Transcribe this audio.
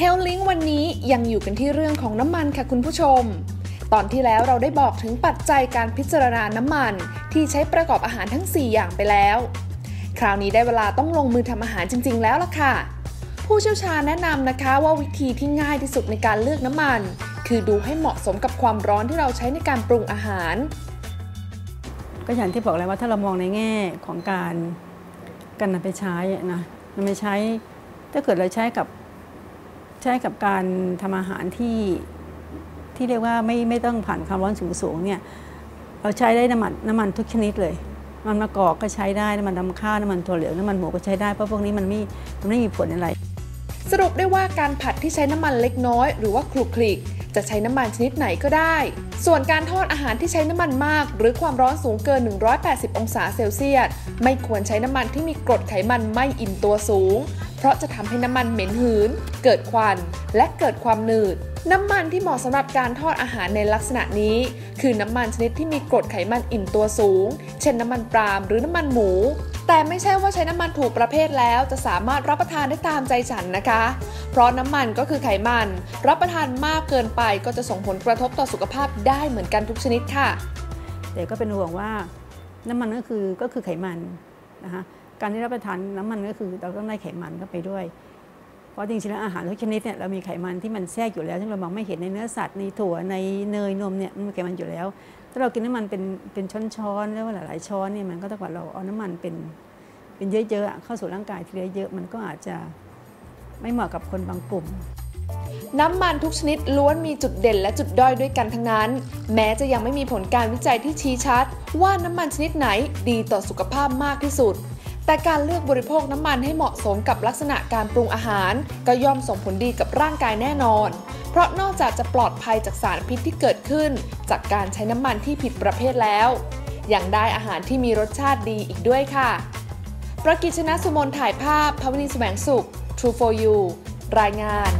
ริ้งวันนี้ยังอยู่กันที่เรื่องของน้ำมันค่ะคุณผู้ชม ตอนที่แล้วเราได้บอกถึงปัจจัยการพิจารณาน้ำมัน ที่ใช้ประกอบอาหารทั้ง 4 อย่างไปแล้ว คราวนี้ได้เวลาต้องลงมือทำอาหารจริง ๆ แล้วล่ะค่ะ ผู้เชี่ยวชาญแนะนำนะคะว่าวิธีที่ง่ายที่สุดในการเลือกน้ำมัน คือดูให้เหมาะสมกับความร้อนที่เราใช้ในการปรุงอาหาร ก็อย่างที่บอกแล้วว่าถ้าเรามองในแง่ของการการนำไปใช้นะนำไปใช้ถ้าเกิดเราใช้กับ ใช้กับการทำอาหารที่ที่เรียกว่าไม่ไม่ต้องผ่านความร้อนสูงสูงเนี่ยเราใช้ได้น้ำมันน้ำมันทุกชนิดเลยน้ำมันมะกอกก็ใช้ได้น้ำมันดำข้าวน้ำมันถั่วเหลืองน้ำมันหมูก็ใช้ได้เพราะพวกนี้มันไม่มันไม่มีผลอะไร สรุปได้ว่าการผัดที่ใช้น้ำมันเล็กน้อย หรือว่าคลุกคลิกจะใช้น้ำมันชนิดไหนก็ได้ ส่วนการทอดอาหารที่ใช้น้ำมันมาก หรือความร้อนสูงเกิน 180 องศาเซลเซียส ไม่ควรใช้น้ำมันที่มีกรดไขมันไม่อิ่มตัวสูง เพราะจะทำให้น้ำมันเหม็นหืน เกิดควัน และเกิดความหนืด น้ำมันที่เหมาะสำหรับการทอดอาหารในลักษณะนี้ คือน้ำมันชนิดที่มีกรดไขมันอิ่มตัวสูง เช่นน้ำมันปาล์มหรือน้ำมันหมู แต่ไม่ใช่ว่าใช้น้ำมันถูกประเภทแล้วจะสามารถรับประทานได้ตามใจฉันนะคะ เพราะน้ำมันก็คือไขมัน รับประทานมากเกินไปก็จะส่งผลกระทบต่อสุขภาพได้เหมือนกันทุกชนิดค่ะ แต่ก็เป็นห่วงว่าน้ำมันก็คือก็คือไขมันนะคะ การที่รับประทานน้ำมันก็คือเราต้องได้ไขมันเข้าไปด้วย เพราะจริงๆแล้วอาหารทุกชนิดเนี่ยเรามีไขมันที่มันแทรกอยู่แล้วซึ่งเรามองไม่เห็นในเนื้อสัตว์ในถั่วในเนยนมเนี่ยมันมีไขมันอยู่แล้ว ถ้าเรากินน้ำมันเป็นเป็นช้อนๆแล้วหลายๆช้อนเนี่ยมันก็ถ้าเกิดเราเอาน้ำมันเป็นเป็นเยอะๆเข้าสู่ร่างกายทีเยอะมันก็อาจจะไม่เหมาะกับคนบางกลุ่มน้ำมันทุกชนิดล้วนมีจุดเด่นและจุดด้อยด้วยกันทั้งนั้น แม้จะยังไม่มีผลการวิจัยที่ชี้ชัด ว่าน้ำมันชนิดไหนดีต่อสุขภาพมากที่สุด แต่การเลือกบริโภคน้ำมันให้เหมาะสมกับลักษณะการปรุงอาหาร ก็ย่อมส่งผลดีกับร่างกายแน่นอน เพราะนอกจากจะปลอดภัยจากสารพิษที่เกิดขึ้น จากการใช้น้ำมันที่ผิดประเภทแล้ว ยังได้อาหารที่มีรสชาติดีอีกด้วยค่ะประกิจชนะสุมนถ่ายภาพพวินีแสวงสุข True for You รายงาน